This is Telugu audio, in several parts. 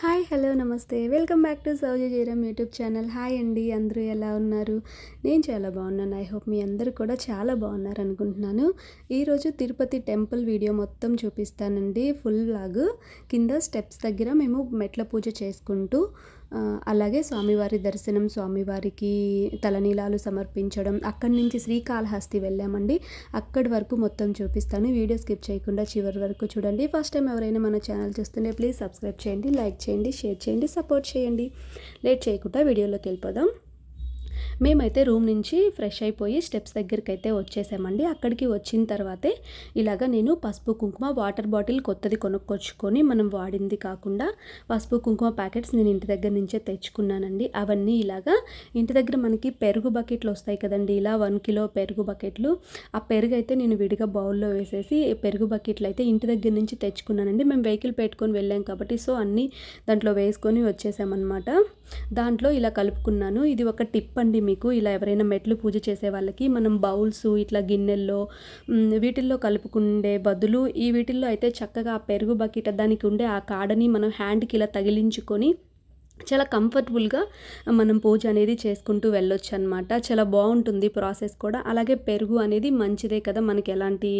హాయ్ హలో నమస్తే. వెల్కమ్ బ్యాక్ టు సౌజీ జీరం యూట్యూబ్ ఛానల్. హాయ్ అండి అందరూ ఎలా ఉన్నారు? నేను చాలా బాగున్నాను. ఐ హోప్ మీ అందరూ కూడా చాలా బాగున్నారు అనుకుంటున్నాను. ఈరోజు తిరుపతి టెంపుల్ వీడియో మొత్తం చూపిస్తానండి. Full vlog. కింద స్టెప్స్ దగ్గర మేము మెట్ల పూజ చేసుకుంటూ అలాగే స్వామివారి దర్శనం స్వామివారికి తలనీలాలు సమర్పించడం అక్కడి నుంచి శ్రీకాళహస్తి వెళ్ళామండి. అక్కడి వరకు మొత్తం చూపిస్తాను. వీడియో స్కిప్ చేయకుండా చివరి వరకు చూడండి. ఫస్ట్ టైం ఎవరైనా మన ఛానల్ చూస్తుంటే ప్లీజ్ సబ్స్క్రైబ్ చేయండి లైక్ చేయండి షేర్ చేయండి సపోర్ట్ చేయండి. లేట్ చేయకుండా వీడియోలోకి వెళ్ళిపోదాం. మేమైతే రూమ్ నుంచి ఫ్రెష్ అయిపోయి స్టెప్స్ దగ్గరికి అయితే వచ్చేసామండి. అక్కడికి వచ్చిన తర్వాతే ఇలాగ నేను పసుపు కుంకుమ వాటర్ బాటిల్ కొత్తది కొనుక్కొచ్చుకొని మనం వాడింది కాకుండా పసుపు కుంకుమ ప్యాకెట్స్ నేను ఇంటి దగ్గర నుంచే తెచ్చుకున్నానండి. అవన్నీ ఇలాగా ఇంటి దగ్గర మనకి పెరుగు బకెట్లు వస్తాయి కదండి. ఇలా వన్ కిలో పెరుగు బకెట్లు. ఆ పెరుగు అయితే నేను విడిగా బౌల్లో వేసేసి పెరుగు బకెట్లు అయితే ఇంటి దగ్గర నుంచి తెచ్చుకున్నానండి. మేము వెహికల్ పెట్టుకొని వెళ్ళాం కాబట్టి సో అన్నీ దాంట్లో వేసుకొని వచ్చేసామన్నమాట. దాంట్లో ఇలా కలుపుకున్నాను. ఇది ఒక టిప్ అండి మీకు. ఇలా ఎవరైనా మెట్లు పూజ చేసే వాళ్ళకి మనం బౌల్స్ ఇట్లా గిన్నెల్లో వీటిల్లో కలుపుకుండే బదులు ఈ వీటిల్లో అయితే చక్కగా ఆ పెరుగు బకెట్ దానికి ఉండే ఆ కాడని మనం హ్యాండ్కి ఇలా తగిలించుకొని చాలా కంఫర్టబుల్గా మనం పూజ అనేది చేసుకుంటూ వెళ్ళొచ్చు అనమాట చాలా బాగుంటుంది ప్రాసెస్ కూడా. అలాగే పెరుగు అనేది మంచిదే కదా మనకి ఎలాంటి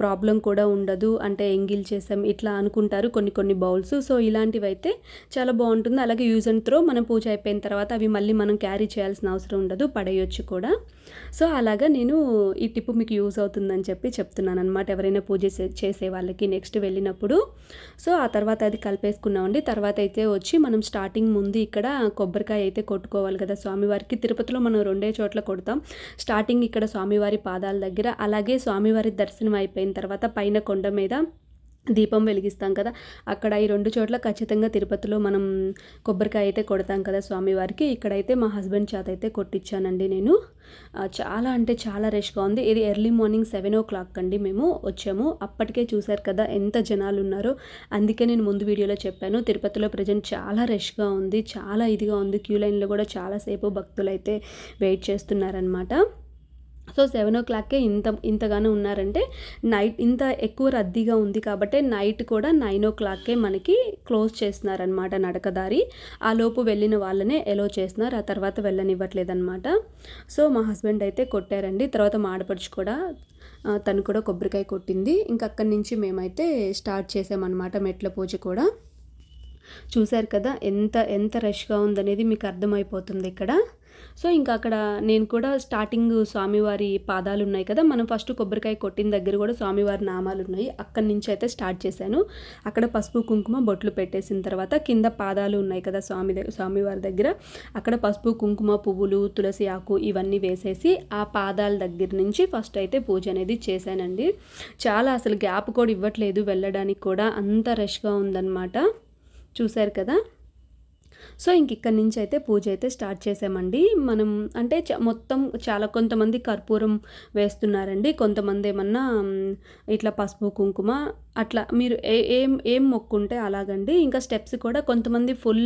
ప్రాబ్లం కూడా ఉండదు. అంటే ఎంగిల్ చేసాం ఇట్లా అనుకుంటారు కొన్ని కొన్ని బౌల్స్. సో ఇలాంటివి అయితే చాలా బాగుంటుంది. అలాగే యూజ్ అండ్ త్రో మనం పూజ అయిపోయిన తర్వాత అవి మళ్ళీ మనం క్యారీ చేయాల్సిన అవసరం ఉండదు పడేయొచ్చు కూడా. సో అలాగా నేను ఈ టిప్ మీకు యూజ్ అవుతుందని చెప్పి చెప్తున్నాను అనమాట ఎవరైనా పూజ చేసే వాళ్ళకి నెక్స్ట్ వెళ్ళినప్పుడు. సో ఆ తర్వాత అది కలిపేసుకున్నామండి. తర్వాత అయితే వచ్చి మనం స్టార్టింగ్ ముందు ఇక్కడ కొబ్బరికాయ అయితే కొట్టుకోవాలి కదా స్వామివారికి. తిరుపతిలో మనం రెండే చోట్ల కొడతాం. స్టార్టింగ్ ఇక్కడ స్వామివారి పాదాల దగ్గర అలాగే స్వామివారి దర్శనం అయిపోయిన తర్వాత పైన కొండ మీద దీపం వెలిగిస్తాం కదా. అక్కడ ఈ రెండు చోట్ల ఖచ్చితంగా తిరుపతిలో మనం కొబ్బరికాయ అయితే కొడతాం కదా స్వామివారికి. ఇక్కడైతే మా హస్బెండ్ చేత అయితే కొట్టించానండి నేను. చాలా అంటే చాలా రష్గా ఉంది. ఇది early morning seven o'clock అండి మేము వచ్చాము. అప్పటికే చూశారు కదా ఎంత జనాలు ఉన్నారో. అందుకే నేను ముందు వీడియోలో చెప్పాను. తిరుపతిలో ప్రజెంట్ చాలా రష్గా ఉంది. చాలా ఇదిగా ఉంది. క్యూ లైన్లో కూడా చాలాసేపు భక్తులు అయితే వెయిట్ చేస్తున్నారనమాట సో సెవెన్ ఓ క్లాక్కే ఇంత ఇంతగానో ఉన్నారంటే నైట్ ఇంత ఎక్కువ రద్దీగా ఉంది కాబట్టి నైట్ కూడా నైన్ ఓ క్లాక్కే మనకి క్లోజ్ చేస్తున్నారనమాట నడకదారి. ఆ లోపు వెళ్ళిన వాళ్ళనే ఎలో చేస్తున్నారు ఆ తర్వాత వెళ్ళనివ్వట్లేదన్నమాట. సో మా హస్బెండ్ అయితే కొట్టారండి. తర్వాత మాడపడిచి కూడా తను కూడా కొబ్బరికాయ కొట్టింది. ఇంకా అక్కడి నుంచి మేమైతే స్టార్ట్ చేసామన్నమాట మెట్ల పూజ కూడా. చూశారు కదా ఎంత ఎంత రష్గా ఉందనేది మీకు అర్థమైపోతుంది ఇక్కడ. సో ఇంకా అక్కడ నేను కూడా స్టార్టింగ్ స్వామివారి పాదాలు ఉన్నాయి కదా మనం ఫస్ట్ కొబ్బరికాయ కొట్టిన దగ్గర కూడా స్వామివారి నామాలు ఉన్నాయి అక్కడి నుంచి అయితే స్టార్ట్ చేశాను. అక్కడ పసుపు కుంకుమ బొట్లు పెట్టేసిన తర్వాత కింద పాదాలు ఉన్నాయి కదా స్వామి దగ్గర స్వామివారి దగ్గర. అక్కడ పసుపు కుంకుమ పువ్వులు తులసి ఆకు ఇవన్నీ వేసేసి ఆ పాదాల దగ్గర నుంచి ఫస్ట్ అయితే పూజ అనేది చేశానండి. చాలా అసలు గ్యాప్ కూడా ఇవ్వట్లేదు వెళ్ళడానికి కూడా. అంత రష్గా ఉందన్నమాట. చూశారు కదా? సో ఇంక ఇక్కడి నుంచి అయితే పూజ అయితే స్టార్ట్ చేసామండి. మనం అంటే చ- మొత్తం చాలా కొంతమంది కర్పూరం వేస్తున్నారండి. కొంతమంది ఏమన్నా ఇట్లా పసుపు కుంకుమ అట్లా మీరు ఏ ఏం ఏం మొక్కుంటే అలాగండి. ఇంకా స్టెప్స్ కూడా కొంతమంది ఫుల్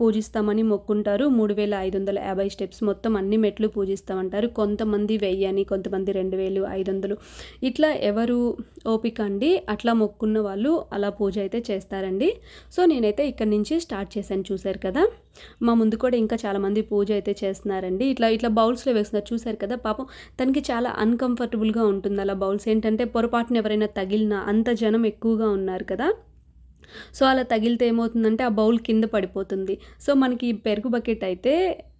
పూజిస్తామని మొక్కుంటారు. మూడు వేల ఐదు వందల యాభై స్టెప్స్ మొత్తం అన్ని మెట్లు పూజిస్తామంటారు. కొంతమంది వెయ్యని కొంతమంది రెండు వేలు ఐదు వందలు. ఇట్లా ఎవరు ఓపిక అండి అట్లా మొక్కున్న వాళ్ళు అలా పూజ అయితే చేస్తారండి. సో నేనైతే ఇక్కడ నుంచి స్టార్ట్ చేశాను చూశారు కదా. మా ముందు కూడా ఇంకా చాలామంది పూజ అయితే చేస్తున్నారండి. ఇట్లా ఇట్లా బౌల్స్లో వేస్తున్నారు. చూశారు కదా పాపం తనకి చాలా అన్కంఫర్టబుల్గా ఉంటుంది అలా బౌల్స్. ఏంటంటే పొరపాటున ఎవరైనా తగిలినా అంత జనం ఎక్కువగా ఉన్నారు కదా. సో అలా తగిలితే ఏమవుతుందంటే ఆ బౌల్ కింద పడిపోతుంది. సో మనకి పెరుగు బకెట్ అయితే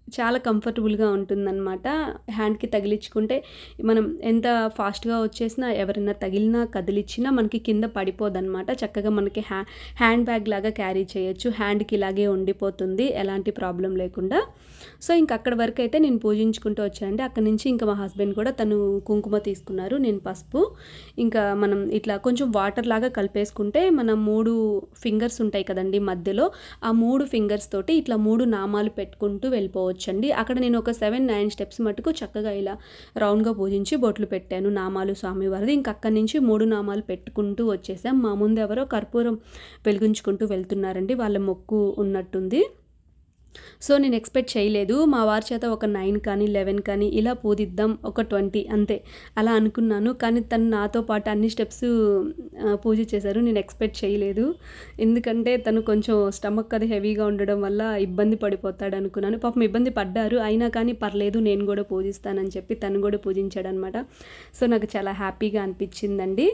చాలా కంఫర్టబుల్గా ఉంటుందన్నమాట. హ్యాండ్కి తగిలించుకుంటే మనం ఎంత ఫాస్ట్గా వచ్చేసినా ఎవరైనా తగిలినా కదిలిచ్చినా మనకి కింద పడిపోదన్నమాట. చక్కగా మనకి హ్యా హ్యాండ్ బ్యాగ్ లాగా క్యారీ చేయొచ్చు. హ్యాండ్కి ఇలాగే ఉండిపోతుంది ఎలాంటి ప్రాబ్లం లేకుండా. సో ఇంక అక్కడ వరకు అయితే నేను పూజించుకుంటూ వచ్చానండి. అక్కడ నుంచి ఇంకా మా హస్బెండ్ కూడా తను కుంకుమ తీసుకున్నారు నేను పసుపు. ఇంకా మనం ఇట్లా కొంచెం వాటర్ లాగా కలిపేసుకుంటే మన మూడు ఫింగర్స్ ఉంటాయి కదండి మధ్యలో. ఆ మూడు ఫింగర్స్ తోటి ఇట్లా మూడు నామాలు పెట్టుకుంటూ వెళ్ళిపోవచ్చు. వచ్చండి అక్కడ నేను ఒక సెవెన్ నైన్ స్టెప్స్ మటుకు చక్కగా ఇలా రౌండ్గా పూజించి బొట్లు పెట్టాను. నామాలు స్వామివారిది. ఇంక అక్కడి నుంచి మూడు నామాలు పెట్టుకుంటూ వచ్చేసాం. మా ముందు ఎవరో కర్పూరం వెలిగించుకుంటూ వెళ్తున్నారండి. వాళ్ళ మొక్కు ఉన్నట్టుంది. సో నేను ఎక్స్పెక్ట్ చేయలేదు. మా వారి చేత ఒక నైన్ కానీ లెవెన్ కానీ ఇలా పూజిద్దాం ఒక ట్వంటీ అంతే. అలా అనుకున్నాను. కానీ తను నాతో పాటు అన్ని స్టెప్స్ పూజ చేశారు. నేను ఎక్స్పెక్ట్ చేయలేదు. ఎందుకంటే తను కొంచెం స్టమక్ అది హెవీగా ఉండడం వల్ల ఇబ్బంది పడిపోతాడు అనుకున్నాను. పాపం ఇబ్బంది పడ్డారు. అయినా కానీ పర్లేదు నేను కూడా పూజిస్తానని చెప్పి తను కూడా పూజించాడు అనమాట సో నాకు చాలా హ్యాపీగా అనిపించిందండి.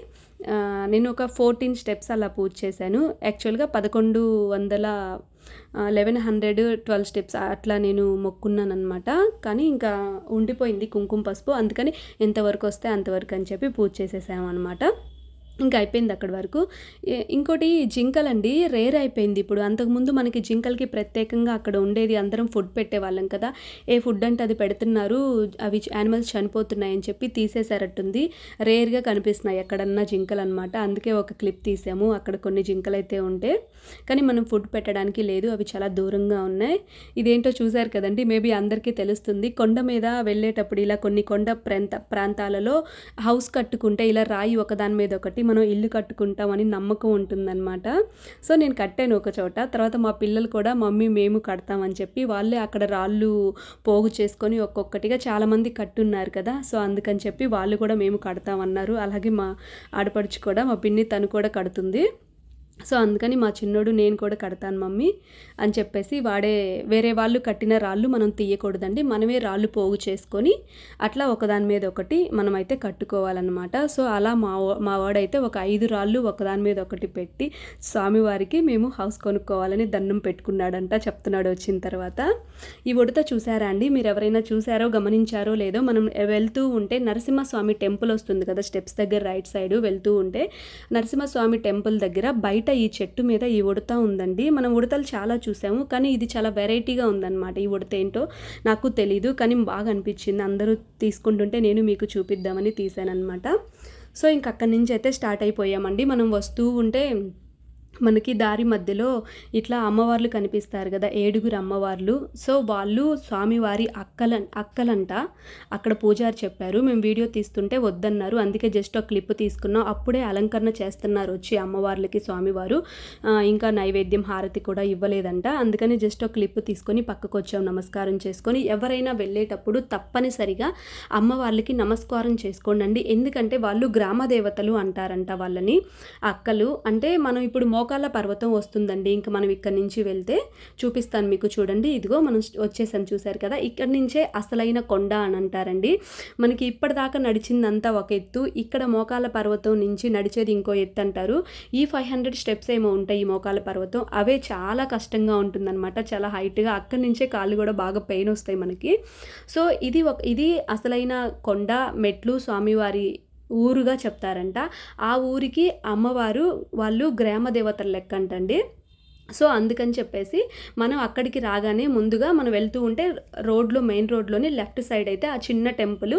నేను ఒక ఫోర్టీన్ స్టెప్స్ అలా పూజ చేశాను. యాక్చువల్గా పదకొండు వందల లెవెన్ హండ్రెడ్ ట్వెల్వ్ స్టెప్స్ అట్లా నేను మొక్కున్నాను అనమాట కానీ ఇంకా ఉండిపోయింది కుంకుమ పసుపు. అందుకని ఎంతవరకు వస్తే అంతవరకు అని చెప్పి పూజ చేసేసాము అనమాట ఇంకా అయిపోయింది అక్కడి వరకు. ఇంకోటి జింకలండి రేర్ అయిపోయింది ఇప్పుడు. అంతకుముందు మనకి జింకలకి ప్రత్యేకంగా అక్కడ ఉండేది అందరం ఫుడ్ పెట్టేవాళ్ళం కదా. ఏ ఫుడ్ అంటే అది పెడుతున్నారు అవి యానిమల్స్ చనిపోతున్నాయి అని చెప్పి తీసేసారట్టుంది రేర్గా కనిపిస్తున్నాయి ఎక్కడన్నా జింకలు అనమాట అందుకే ఒక క్లిప్ తీసాము అక్కడ కొన్ని జింకలు అయితే ఉంటే. కానీ మనం ఫుడ్ పెట్టడానికి లేదు అవి చాలా దూరంగా ఉన్నాయి. ఇదేంటో చూశారు కదండి మేబీ అందరికీ తెలుస్తుంది. కొండ మీద వెళ్ళేటప్పుడు ఇలా కొన్ని కొండ ప్రాంత ప్రాంతాలలో హౌస్ కట్టుకుంటే ఇలా రాయి ఒకదాని మీద ఒకటి మనం ఇల్లు కట్టుకుంటామని నమ్మకం ఉంటుందన్నమాట. సో నేను కట్టాను ఒక చోట. తర్వాత మా పిల్లలు కూడా మమ్మీ మేము కడతామని చెప్పి వాళ్ళే అక్కడ రాళ్ళు పోగు చేసుకొని ఒక్కొక్కటిగా చాలామంది కట్టున్నారు కదా. సో అందుకని చెప్పి వాళ్ళు కూడా మేము కడతామన్నారు. అలాగే మా ఆడపడుచు కూడా మా పిన్ని తను కూడా కడుతుంది. సో అందుకని మా చిన్నోడు నేను కూడా కడతాను మమ్మీ అని చెప్పేసి వాడే వేరే వాళ్ళు కట్టిన రాళ్ళు మనం తీయకూడదండి. మనమే రాళ్ళు పోగు చేసుకొని అట్లా ఒకదాని మీద ఒకటి మనమైతే కట్టుకోవాలన్నమాట. సో అలా మా మా వాడైతే ఒక ఐదు రాళ్ళు ఒకదాని మీద ఒకటి పెట్టి స్వామివారికి మేము హౌస్ కొనుక్కోవాలని దండం పెట్టుకున్నాడంట చెప్తున్నాడు వచ్చిన తర్వాత. ఈ ఉడత చూసారా అండి? మీరు ఎవరైనా చూసారో గమనించారో లేదో మనం వెళ్తూ ఉంటే నరసింహస్వామి టెంపుల్ వస్తుంది కదా స్టెప్స్ దగ్గర రైట్ సైడ్ వెళ్తూ ఉంటే నరసింహస్వామి టెంపుల్ దగ్గర బయట ఈ చెట్టు మీద ఈ ఉడత ఉందండి. మనం ఉడతలు చాలా చూసాము. కానీ ఇది చాలా వెరైటీగా ఉందన్నమాట ఈ ఉడత ఏంటో నాకు తెలీదు. కానీ బాగా అనిపించింది. అందరూ తీసుకుంటుంటే నేను మీకు చూపిద్దామని తీసాను అనమాట సో ఇంక అక్కడి నుంచి అయితే స్టార్ట్ అయిపోయామండి. మనం వస్తూ ఉంటే మనకి దారి మధ్యలో ఇట్లా అమ్మవార్లు కనిపిస్తారు కదా ఏడుగురు అమ్మవార్లు. సో వాళ్ళు స్వామివారి అక్కల అక్కలంట. అక్కడ పూజారి చెప్పారు మేము వీడియో తీస్తుంటే వద్దన్నారు. అందుకే జస్ట్ ఒక క్లిప్ తీసుకున్నాం. అప్పుడే అలంకరణ చేస్తున్నారు వచ్చి అమ్మవార్లకి స్వామివారు. ఇంకా నైవేద్యం హారతి కూడా ఇవ్వలేదంట. అందుకని జస్ట్ ఒక క్లిప్ తీసుకొని పక్కకు వచ్చాం నమస్కారం చేసుకొని. ఎవరైనా వెళ్ళేటప్పుడు తప్పనిసరిగా అమ్మవార్లకి నమస్కారం చేసుకోండి ఎందుకంటే వాళ్ళు గ్రామ దేవతలు అంటారంట వాళ్ళని అక్కలు. అంటే మనం ఇప్పుడు మోక మోకాళ్ళ పర్వతం వస్తుందండి. ఇంకా మనం ఇక్కడ నుంచి వెళ్తే చూపిస్తాను మీకు చూడండి. ఇదిగో మనం వచ్చేసాం చూసారు కదా. ఇక్కడ నుంచే అసలైన కొండ అని అంటారండి. మనకి ఇప్పటిదాకా నడిచిందంతా ఒక ఎత్తు. ఇక్కడ మోకాళ్ళ పర్వతం నుంచి నడిచేది ఇంకో ఎత్తు అంటారు. ఈ ఫైవ్ హండ్రెడ్ స్టెప్స్ ఏమో ఉంటాయి ఈ మోకాల పర్వతం. అవే చాలా కష్టంగా ఉంటుందన్నమాట. చాలా హైట్గా అక్కడి నుంచే కాళ్ళు కూడా బాగా పెయిన్ వస్తాయి మనకి. సో ఇది ఒక ఇది అసలైన కొండ. మెట్లు స్వామివారి ఊరుగా చెప్తారంట. ఆ ఊరికి అమ్మవారు వాళ్ళు గ్రామ దేవతల లెక్క అంటండి సో అందుకని చెప్పేసి మనం అక్కడికి రాగానే ముందుగా మనం వెళ్తూ ఉంటే రోడ్లో మెయిన్ రోడ్లోని లెఫ్ట్ సైడ్ అయితే ఆ చిన్న టెంపుల్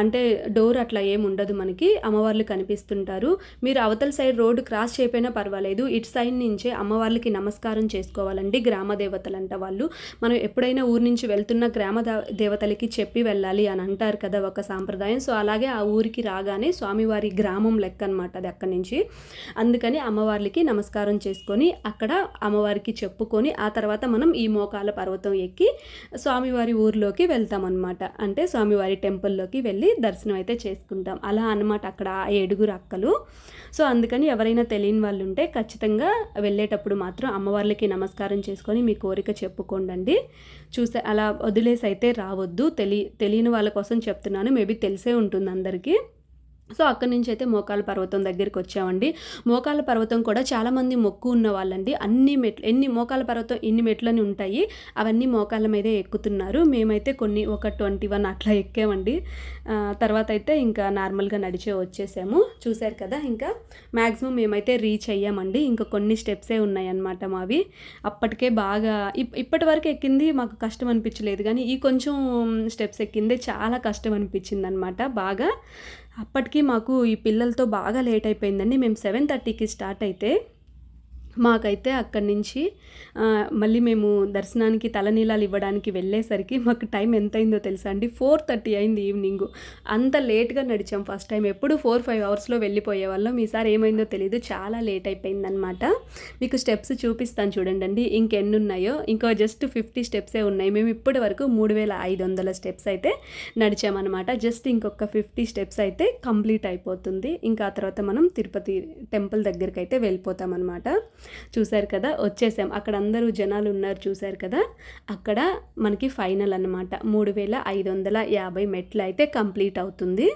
అంటే డోర్ అట్లా ఏమి ఉండదు మనకి. అమ్మవార్లు కనిపిస్తుంటారు. మీరు అవతల సైడ్ రోడ్డు క్రాస్ చేయపోయినా పర్వాలేదు. ఇటు సైడ్ నుంచే అమ్మవార్లకి నమస్కారం చేసుకోవాలండి. గ్రామ దేవతలు అంట వాళ్ళు. మనం ఎప్పుడైనా ఊరి నుంచి వెళ్తున్న గ్రామ దేవతలకి చెప్పి వెళ్ళాలి అని అంటారు కదా ఒక సాంప్రదాయం. సో అలాగే ఆ ఊరికి రాగానే స్వామివారి గ్రామం లెక్క అనమాట అది అక్కడి నుంచి. అందుకని అమ్మవార్లకి నమస్కారం చేసుకొని అక్కడ అమ్మవారికి చెప్పుకొని ఆ తర్వాత మనం ఈ మోకాల పర్వతం ఎక్కి స్వామివారి ఊర్లోకి వెళ్తామన్నమాట అంటే స్వామివారి టెంపుల్లోకి వెళ్ళి దర్శనం అయితే చేసుకుంటాం. అలా అనమాట అక్కడ ఏడుగురు అక్కలు. సో అందుకని ఎవరైనా తెలియని వాళ్ళు ఉంటే ఖచ్చితంగా వెళ్ళేటప్పుడు మాత్రం అమ్మవార్లకి నమస్కారం చేసుకొని మీ కోరిక చెప్పుకోండి చూసే అలా వదిలేసి అయితే రావద్దు. తెలి తెలియని వాళ్ళ కోసం చెప్తున్నాను. మేబీ తెలిసే ఉంటుంది అందరికీ. సో అక్కడి నుంచి అయితే మోకాల పర్వతం దగ్గరికి వచ్చామండి. మోకాల పర్వతం కూడా చాలామంది మొక్కు ఉన్న వాళ్ళండి. అన్ని మెట్లు ఎన్ని మోకాల పర్వతం ఎన్ని మెట్లని ఉంటాయి. అవన్నీ మోకాల మీదే ఎక్కుతున్నారు. మేమైతే కొన్ని ఒక ట్వంటీ వన్ అట్లా ఎక్కామండి. తర్వాత అయితే ఇంకా నార్మల్గా నడిచే వచ్చేసాము. చూశారు కదా ఇంకా మ్యాక్సిమం మేమైతే రీచ్ అయ్యామండి. ఇంకా కొన్ని స్టెప్సే ఉన్నాయన్నమాట మావి. అప్పటికే బాగా ఇప్పటి వరకు ఎక్కింది మాకు కష్టం అనిపించలేదు. కానీ ఈ కొంచెం స్టెప్స్ ఎక్కిందే చాలా కష్టం అనిపించింది అనమాట బాగా. అప్పటికి మాకు ఈ పిల్లలతో బాగా లేట్ అయిపోయిందండి. మేము సెవెన్ థర్టీకి స్టార్ట్ అయితే మాకైతే అక్కడి నుంచి మళ్ళీ మేము దర్శనానికి తలనీలాలు ఇవ్వడానికి వెళ్ళేసరికి మాకు టైం ఎంత అయిందో తెలుసా అండి? ఫోర్ థర్టీ అయింది ఈవినింగ్. అంత లేట్గా నడిచాం ఫస్ట్ టైం. ఎప్పుడు ఫోర్ ఫైవ్ అవర్స్లో వెళ్ళిపోయే వాళ్ళం. ఈసారి ఏమైందో తెలియదు చాలా లేట్ అయిపోయిందనమాట మీకు స్టెప్స్ చూపిస్తాను చూడండి అండి ఇంకెన్ని ఉన్నాయో ఇంకా జస్ట్ ఫిఫ్టీ స్టెప్సే ఉన్నాయి. మేము ఇప్పటి వరకు మూడు వేల ఐదు వందల స్టెప్స్ అయితే నడిచామన్నమాట. జస్ట్ ఇంకొక ఫిఫ్టీ స్టెప్స్ అయితే కంప్లీట్ అయిపోతుంది. ఇంకా ఆ తర్వాత మనం తిరుపతి టెంపుల్ దగ్గరికి అయితే వెళ్ళిపోతామన్నమాట. చూశారు కదా? వచ్చేసాం. అక్కడ అందరూ జనాలు ఉన్నారు చూశారు కదా? అక్కడ మనకి ఫైనల్ అనమాట మూడు వేల ఐదు వందల యాభై మెట్లు అయితే కంప్లీట్ అవుతుంది.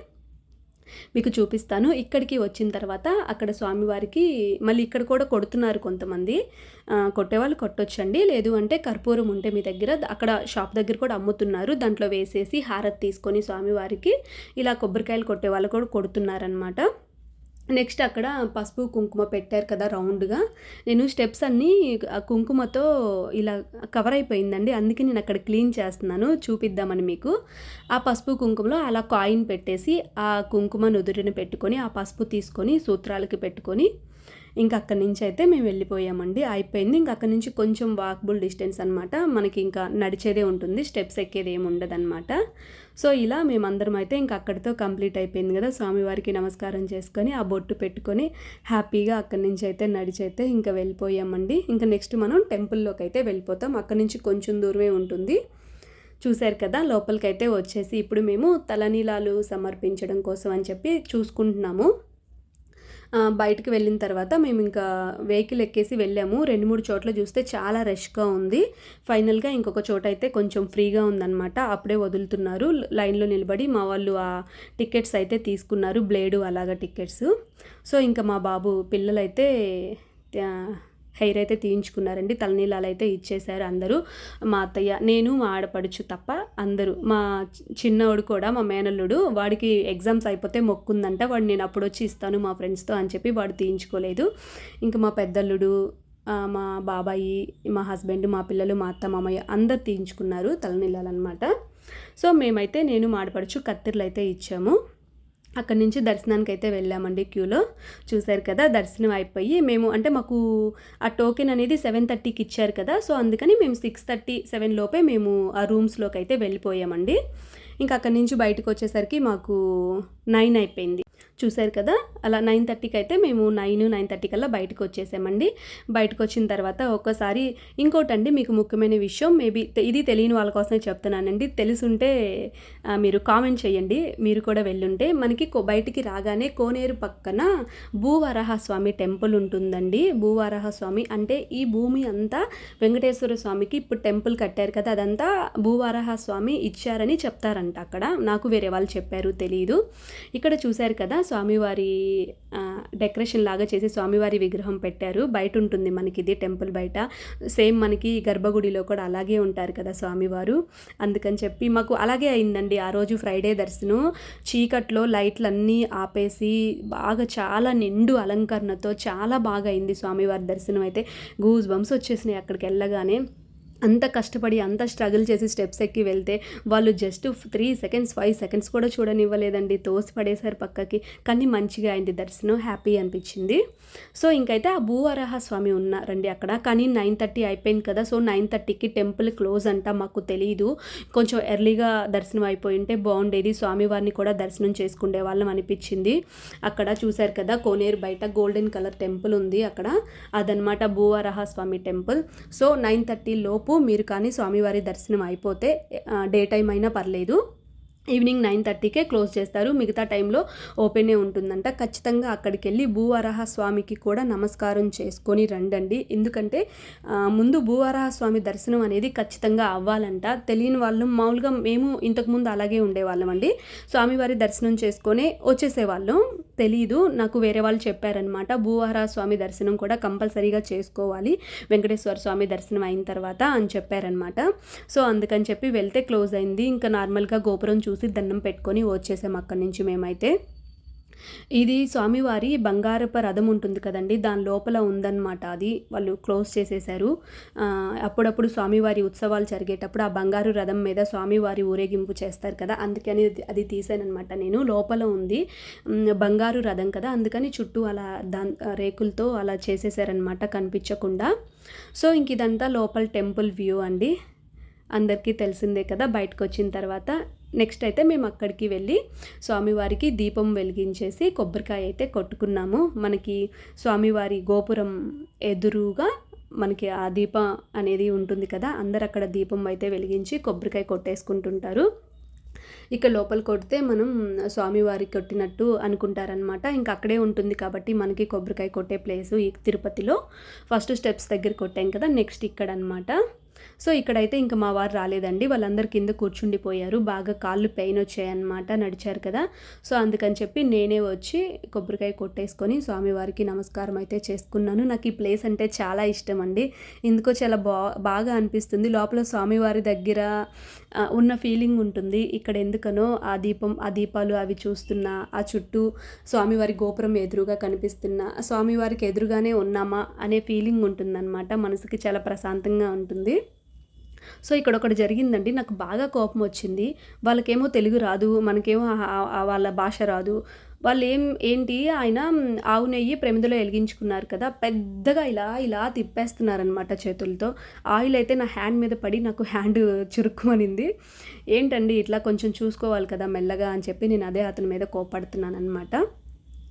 మీకు చూపిస్తాను. ఇక్కడికి వచ్చిన తర్వాత అక్కడ స్వామివారికి మళ్ళీ ఇక్కడ కూడా కొడుతున్నారు కొంతమంది. కొట్టేవాళ్ళు కొట్టొచ్చండి. లేదు అంటే కర్పూరం ఉంటే మీ దగ్గర అక్కడ షాప్ దగ్గర కూడా అమ్ముతున్నారు. దాంట్లో వేసేసి హారతి తీసుకొని స్వామివారికి ఇలా కొబ్బరికాయలు కొట్టే వాళ్ళు కూడా కొడుతున్నారనమాట నెక్స్ట్ అక్కడ పసుపు కుంకుమ పెట్టారు కదా రౌండ్గా. నేను స్టెప్స్ అన్నీ ఆ కుంకుమతో ఇలా కవర్ అయిపోయిందండి. అందుకే నేను అక్కడ క్లీన్ చేస్తున్నాను. చూపిద్దామని మీకు. ఆ పసుపు కుంకుమలో అలా కాయిన్ పెట్టేసి ఆ కుంకుమ నుదురిని పెట్టుకొని ఆ పసుపు తీసుకొని సూత్రాలకి పెట్టుకొని ఇంకా అక్కడి నుంచి అయితే మేము వెళ్ళిపోయామండి. అయిపోయింది. ఇంకా అక్కడి నుంచి కొంచెం వాకబుల్ డిస్టెన్స్ అనమాట మనకి ఇంకా నడిచేదే ఉంటుంది. స్టెప్స్ ఎక్కేది ఏమి ఉండదన్నమాట. సో ఇలా మేమందరం అయితే ఇంకా అక్కడితో కంప్లీట్ అయిపోయింది కదా. స్వామివారికి నమస్కారం చేసుకొని ఆ బొట్టు పెట్టుకొని హ్యాపీగా అక్కడి నుంచి అయితే నడిచైతే ఇంకా వెళ్ళిపోయామండి. ఇంకా నెక్స్ట్ మనం టెంపుల్లోకి అయితే వెళ్ళిపోతాం. అక్కడి నుంచి కొంచెం దూరమే ఉంటుంది. చూశారు కదా లోపలికైతే వచ్చేసి ఇప్పుడు మేము తలనీలాలు సమర్పించడం కోసం అని చెప్పి చూసుకుంటున్నాము. బయటికి వెళ్ళిన తర్వాత మేము ఇంకా వెహికల్ ఎక్కేసి వెళ్ళాము. రెండు మూడు చోట్ల చూస్తే చాలా రష్గా ఉంది. ఫైనల్గా ఇంకొక చోట అయితే కొంచెం ఫ్రీగా ఉందన్నమాట. అప్పుడే వదులుతున్నారు. లైన్లో నిలబడి మా వాళ్ళు ఆ టికెట్స్ అయితే తీసుకున్నారు. బ్లేడు అలాగా టికెట్స్. సో ఇంకా మా బాబు పిల్లలైతే హెయిర్ అయితే తీయించుకున్నారండి. తలనీలాలు అయితే ఇచ్చేశారు అందరూ. మా అత్తయ్య నేను మా ఆడపడుచు తప్ప అందరూ. మా చిన్నవాడు చిన్నోడు కూడా మా మేనల్లుడు వాడికి ఎగ్జామ్స్ అయిపోతే మొక్కుందంట. వాడు నేను అప్పుడు వచ్చి ఇస్తాను మా ఫ్రెండ్స్తో అని చెప్పి వాడు తీయించుకోలేదు. ఇంకా మా పెద్దల్లుడు మా బాబాయి మా హస్బెండ్ మా పిల్లలు మా అత్త మామయ్య అందరు తీయించుకున్నారు తలనీలాలు అనమాట సో మేమైతే నేను మాడపడుచు కత్తిర్లు అయితే ఇచ్చాము. అక్కడి నుంచి దర్శనానికి అయితే వెళ్ళామండి క్యూలో. చూశారు కదా దర్శనం అయిపోయి మేము అంటే మాకు ఆ టోకెన్ అనేది సెవెన్ థర్టీకి ఇచ్చారు కదా సో అందుకని మేము సిక్స్ థర్టీ సెవెన్ లోపే మేము ఆ రూమ్స్లోకి అయితే వెళ్ళిపోయామండి. ఇంకా అక్కడి నుంచి బయటకు వచ్చేసరికి మాకు నైన్ అయిపోయింది. చూశారు కదా? అలా నైన్ థర్టీకి అయితే మేము నైన్ నైన్ థర్టీ కల్లా బయటకు వచ్చేసామండి. బయటకు వచ్చిన తర్వాత ఒక్కసారి ఇంకోటండి మీకు ముఖ్యమైన విషయం మేబీ ఇది తెలియని వాళ్ళ కోసమే చెప్తున్నానండి. తెలుసుంటే మీరు కామెంట్ చేయండి. మీరు కూడా వెళ్ళుంటే మనకి కో- బయటికి రాగానే కోనేరు పక్కన భూవరాహ స్వామి టెంపుల్ ఉంటుందండి. భూవరాహ స్వామి అంటే ఈ భూమి అంతా వెంకటేశ్వర స్వామికి ఇప్పుడు టెంపుల్ కట్టారు కదా? అదంతా భూవరాహ స్వామి ఇచ్చారని చెప్తారంట అక్కడ. నాకు వేరే వాళ్ళు చెప్పారు తెలియదు ఇక్కడ చూశారు కదా? స్వామివారి డెకరేషన్ లాగా చేసి స్వామివారి విగ్రహం పెట్టారు. బయట ఉంటుంది మనకి ఇది టెంపుల్ బయట. సేమ్ మనకి గర్భగుడిలో కూడా అలాగే ఉంటారు కదా స్వామివారు. అందుకని చెప్పి మాకు అలాగే అయిందండి ఆ రోజు ఫ్రైడే దర్శనం. చీకట్లో లైట్లు అన్నీ ఆపేసి బాగా చాలా నిండు అలంకరణతో చాలా బాగా అయింది స్వామివారి దర్శనం అయితే. గూజ్ బంప్స్ వచ్చేసినాయి అక్కడికి వెళ్ళగానే. అంత కష్టపడి అంత స్ట్రగుల్ చేసి స్టెప్స్ ఎక్కి వెళ్తే వాళ్ళు just three seconds five seconds కూడా చూడనివ్వలేదండి. తోసి పడేశారు పక్కకి. కానీ మంచిగా అయింది. దర్శనం హ్యాపీ అనిపించింది. సో ఇంకైతే ఆ భూవరాహ స్వామి ఉన్నారండి అక్కడ. కానీ నైన్ థర్టీ అయిపోయింది కదా. సో నైన్ థర్టీకి టెంపుల్ క్లోజ్ అంట మాకు తెలియదు కొంచెం ఎర్లీగా దర్శనం అయిపోయి ఉంటే బాగుండేది. స్వామివారిని కూడా దర్శనం చేసుకునే వాళ్ళం అనిపించింది. అక్కడ చూశారు కదా కోనేరు బయట గోల్డెన్ కలర్ టెంపుల్ ఉంది అక్కడ. అదనమాట Bhuvaraha Swami temple so nine thirty లోపు మీరు కానీ స్వామివారి దర్శనం అయిపోతే డే టైం అయినా పర్లేదు. ఈవినింగ్ నైన్ థర్టీకే క్లోజ్ చేస్తారు. మిగతా టైంలో ఓపెనే ఉంటుందంట. ఖచ్చితంగా అక్కడికి వెళ్ళి భూవరాహ స్వామికి కూడా నమస్కారం చేసుకొని రండండి. ఎందుకంటే ముందు భూవరాహ స్వామి దర్శనం అనేది ఖచ్చితంగా అవ్వాలంట. తెలియని వాళ్ళు మామూలుగా మేము ఇంతకుముందు అలాగే ఉండేవాళ్ళం అండి. స్వామివారి దర్శనం చేసుకొని వచ్చేసేవాళ్ళం. తెలీదు నాకు వేరే వాళ్ళు చెప్పారనమాట భూవరాహ స్వామి దర్శనం కూడా కంపల్సరీగా చేసుకోవాలి. వెంకటేశ్వర స్వామి దర్శనం అయిన తర్వాత అని చెప్పారనమాట సో అందుకని చెప్పి వెళ్తే క్లోజ్ అయింది. ఇంకా నార్మల్గా గోపురం చూసి దండం పెట్టుకొని వచ్చేసాం అక్కడి నుంచి మేమైతే. ఇది స్వామివారి బంగారప రథం ఉంటుంది కదండి దాని లోపల ఉందన్నమాట అది. వాళ్ళు క్లోజ్ చేసేసారు. అప్పుడప్పుడు స్వామివారి ఉత్సవాలు జరిగేటప్పుడు ఆ బంగారు రథం మీద స్వామివారి ఊరేగింపు చేస్తారు కదా అందుకని అది- తీసానమాట నేను. లోపల ఉంది బంగారు రథం కదా అందుకని చుట్టూ అలా దాని రేకులతో అలా చేసేసారనమాట కనిపించకుండా. సో ఇంక ఇదంతా లోపల టెంపుల్ వ్యూ అండి. అందరికీ తెలిసిందే కదా బయటకు వచ్చిన తర్వాత నెక్స్ట్ అయితే మేము అక్కడికి వెళ్ళి స్వామివారికి దీపం వెలిగించేసి కొబ్బరికాయ అయితే కొట్టుకున్నాము. మనకి స్వామివారి గోపురం ఎదురుగా మనకి ఆ దీపం అనేది ఉంటుంది కదా అందరు అక్కడ దీపం అయితే వెలిగించి కొబ్బరికాయ కొట్టేసుకుంటుంటారు. ఇక లోపల కొడితే మనం స్వామివారికి కొట్టినట్టు అనుకుంటారనమాట ఇంకా అక్కడే ఉంటుంది కాబట్టి మనకి కొబ్బరికాయ కొట్టే ప్లేసు ఈ తిరుపతిలో. ఫస్ట్ స్టెప్స్ దగ్గర కొట్టాం కదా నెక్స్ట్ ఇక్కడ అనమాట సో ఇక్కడైతే ఇంకా మా వారు రాలేదండి. వాళ్ళందరు కింద కూర్చుండిపోయారు. బాగా కాళ్ళు పెయిన్ వచ్చాయన్నమాట నడిచారు కదా. సో అందుకని చెప్పి నేనే వచ్చి కొబ్బరికాయ కొట్టేసుకొని స్వామివారికి నమస్కారం అయితే చేసుకున్నాను. నాకు ఈ ప్లేస్ అంటే చాలా ఇష్టం అండి. ఇందుకో చాలా బా బాగా అనిపిస్తుంది. లోపల స్వామివారి దగ్గర ఉన్న ఫీలింగ్ ఉంటుంది. ఇక్కడ ఎందుకనో ఆ దీపం ఆ దీపాలు అవి చూస్తున్నా ఆ చుట్టూ స్వామివారి గోపురం ఎదురుగా కనిపిస్తున్నా స్వామివారికి ఎదురుగానే ఉన్నామా అనే ఫీలింగ్ ఉంటుందన్నమాట. మనసుకి చాలా ప్రశాంతంగా ఉంటుంది. సో ఇక్కడ ఒకటి జరిగిందండి. నాకు బాగా కోపం వచ్చింది. వాళ్ళకేమో తెలుగు రాదు మనకేమో వాళ్ళ భాష రాదు. వాళ్ళు ఏం ఏంటి ఆయన ఆవు నెయ్యి ప్రమిదలో వెలిగించుకున్నారు కదా పెద్దగా ఇలా ఇలా తిప్పేస్తున్నారనమాట చేతులతో. ఆయిల్ అయితే నా హ్యాండ్ మీద పడి నాకు హ్యాండ్ చురుక్కుమనింది. ఏంటండి ఇట్లా కొంచెం చూసుకోవాలి కదా మెల్లగా అని చెప్పి నేను అదే అతని మీద కోపడుతున్నాను అనమాట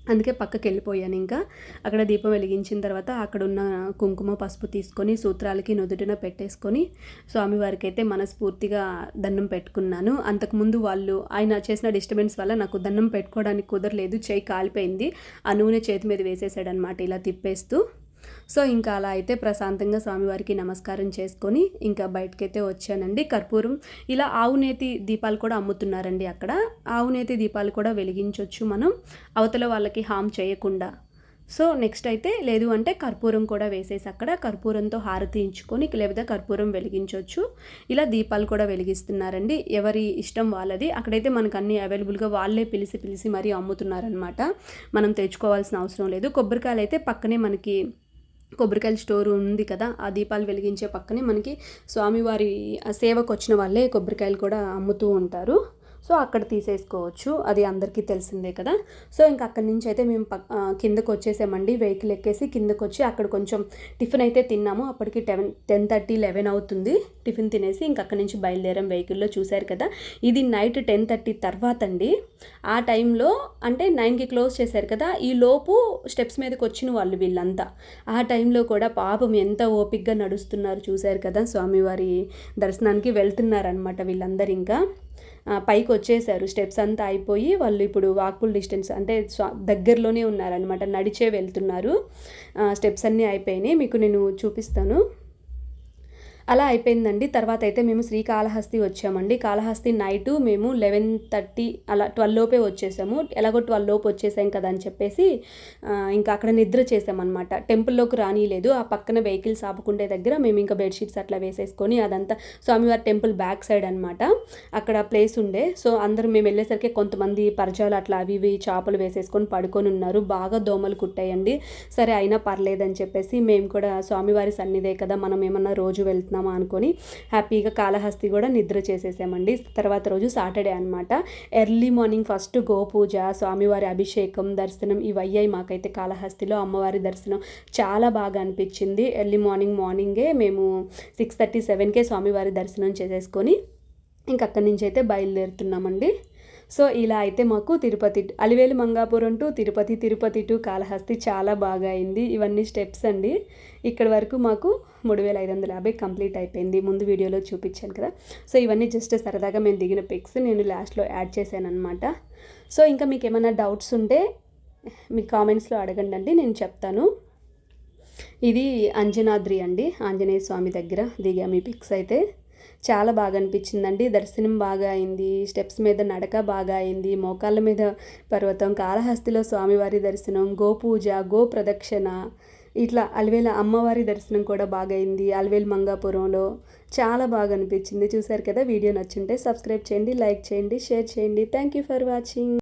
అందుకే పక్కకి వెళ్ళిపోయాను ఇంకా. అక్కడ దీపం వెలిగించిన తర్వాత అక్కడ ఉన్న కుంకుమ పసుపు తీసుకొని సూత్రాలకి నుదుటిన పెట్టేసుకొని స్వామివారికి అయితే మనస్ఫూర్తిగా దండం పెట్టుకున్నాను. అంతకుముందు వాళ్ళు ఆయన చేసిన డిస్టర్బెన్స్ వల్ల నాకు దండం పెట్టుకోవడానికి కుదరలేదు. చేయి కాలిపోయింది. ఆ నూనె చేతి మీద వేసేసాడనమాట ఇలా తిప్పేస్తూ. సో ఇంకా అలా అయితే ప్రశాంతంగా స్వామివారికి నమస్కారం చేసుకొని ఇంకా బయటకైతే వచ్చానండి కర్పూరం. ఇలా ఆవునేతి దీపాలు కూడా అమ్ముతున్నారండి అక్కడ. ఆవునేతి దీపాలు కూడా వెలిగించవచ్చు మనం. అవతల వాళ్ళకి హామ్ చేయకుండా. సో నెక్స్ట్ అయితే లేదు అంటే కర్పూరం కూడా వేసేసి అక్కడ కర్పూరంతో హారతి ఇచ్చుకొని లేదా కర్పూరం వెలిగించవచ్చు ఇలా దీపాలు కూడా వెలిగిస్తున్నారండి. ఎవరి ఇష్టం వాళ్ళది. అక్కడైతే మనకు అన్ని అవైలబుల్గా వాళ్ళే పిలిచి పిలిచి మరీ అమ్ముతున్నారనమాట మనం తెచ్చుకోవాల్సిన అవసరం లేదు. కొబ్బరికాయలు అయితే పక్కనే మనకి కొబ్బరికాయల స్టోర్ ఉంది కదా ఆ దీపాలు వెలిగించే పక్కనే మనకి స్వామివారి సేవకు వచ్చిన వాళ్ళే కొబ్బరికాయలు కూడా అమ్ముతూ ఉంటారు. సో అక్కడ తీసేసుకోవచ్చు. అది అందరికీ తెలిసిందే కదా. సో ఇంకా అక్కడి నుంచి అయితే మేము పక్ కిందకు వచ్చేసామండి. వెహికల్ ఎక్కేసి కిందకు వచ్చి అక్కడ కొంచెం టిఫిన్ అయితే తిన్నాము. అప్పటికి టెన్ టెన్ థర్టీ లెవెన్ అవుతుంది. టిఫిన్ తినేసి ఇంక అక్కడి నుంచి బయలుదేరాం వెహికల్లో చూశారు కదా. ఇది నైట్ టెన్ థర్టీ తర్వాత అండి ఆ టైంలో అంటే నైన్కి క్లోజ్ చేశారు కదా. ఈ లోపు స్టెప్స్ మీదకి వచ్చిన వాళ్ళు వీళ్ళంతా. ఆ టైంలో కూడా పాపం ఎంత ఓపిక్గా నడుస్తున్నారు చూశారు కదా స్వామివారి దర్శనానికి వెళ్తున్నారనమాట వీళ్ళందరూ ఇంకా. పైకి వచ్చేసారు స్టెప్స్ అంతా అయిపోయి వాళ్ళు ఇప్పుడు వాక్పుల్ డిస్టెన్స్ అంటే దగ్గరలోనే ఉన్నారనమాట నడిచే వెళ్తున్నారు. స్టెప్స్ అన్నీ అయిపోయినాయి. మీకు నేను చూపిస్తాను. అలా అయిపోయిందండి. తర్వాత అయితే మేము శ్రీకాళహస్తి వచ్చామండి. కాళహస్తి నైట్ మేము లెవెన్ థర్టీ అలా ట్వెల్వ్ లోపే వచ్చేసాము. ఎలాగో ట్వెల్వ్ లోపు వచ్చేసాం కదా అని చెప్పేసి ఇంకా అక్కడ నిద్ర చేసామన్నమాట. టెంపుల్లోకి రానిలేదు. ఆ పక్కన వెహికల్స్ ఆపుకుంటే దగ్గర మేము ఇంకా బెడ్షీట్స్ అట్లా వేసేసుకొని అదంతా స్వామివారి టెంపుల్ బ్యాక్ సైడ్ అనమాట అక్కడ ప్లేస్ ఉండే. సో అందరూ మేము వెళ్ళేసరికి కొంతమంది పరిచయాలు అట్లా అవి ఇవి చేపలు వేసేసుకొని పడుకొని ఉన్నారు. బాగా దోమలు కుట్టాయండి. సరే అయినా పర్లేదని చెప్పేసి మేము కూడా స్వామివారి సన్నిధే కదా మనం ఏమన్నా రోజు వెళ్తున్నామా అనుకొని హ్యాపీగా కాళహస్తి కూడా నిద్ర చేసేసామండి. తర్వాత రోజు సాటర్డే అనమాట ఎర్లీ మార్నింగ్ ఫస్ట్ గోపూజ స్వామివారి అభిషేకం దర్శనం ఇవయ్యాయి మాకైతే కాళహస్తిలో. అమ్మవారి దర్శనం చాలా బాగా అనిపించింది. ఎర్లీ మార్నింగ్ మార్నింగే మేము సిక్స్ థర్టీ సెవెన్కే స్వామివారి దర్శనం చేసేసుకొని ఇంక అక్కడి నుంచి అయితే బయలుదేరుతున్నామండి. సో ఇలా అయితే మాకు తిరుపతి అలివేలు మంగాపురం టు తిరుపతి తిరుపతి టు కాళహస్తి చాలా బాగా అయింది. ఇవన్నీ స్టెప్స్ అండి. ఇక్కడ వరకు మాకు మూడు వేల ఐదు వందల యాభై కంప్లీట్ అయిపోయింది. ముందు వీడియోలో చూపించాను కదా. సో ఇవన్నీ జస్ట్ సరదాగా మేము దిగిన పిక్స్ నేను లాస్ట్లో యాడ్ చేశాను అనమాట సో ఇంకా మీకు ఏమైనా డౌట్స్ ఉంటే మీ కామెంట్స్లో అడగండి అండి నేను చెప్తాను. ఇది అంజనాద్రి అండి. ఆంజనేయ స్వామి దగ్గర దిగా మీ పిక్స్ అయితే. చాలా బాగా అనిపించిందండి. దర్శనం బాగా అయింది. స్టెప్స్ మీద నడక బాగా అయింది. మోకాళ్ళ మీద పర్వతం కాళహస్తిలో స్వామివారి దర్శనం గోపూజ గో ప్రదక్షిణ ఇట్లా అలివేల అమ్మవారి దర్శనం కూడా బాగా అయింది. అలివేలు మంగాపురంలో చాలా బాగా అనిపించింది. చూసారు కదా వీడియో నచ్చుంటే సబ్స్క్రైబ్ చేయండి లైక్ చేయండి షేర్ చేయండి. Thank you for watching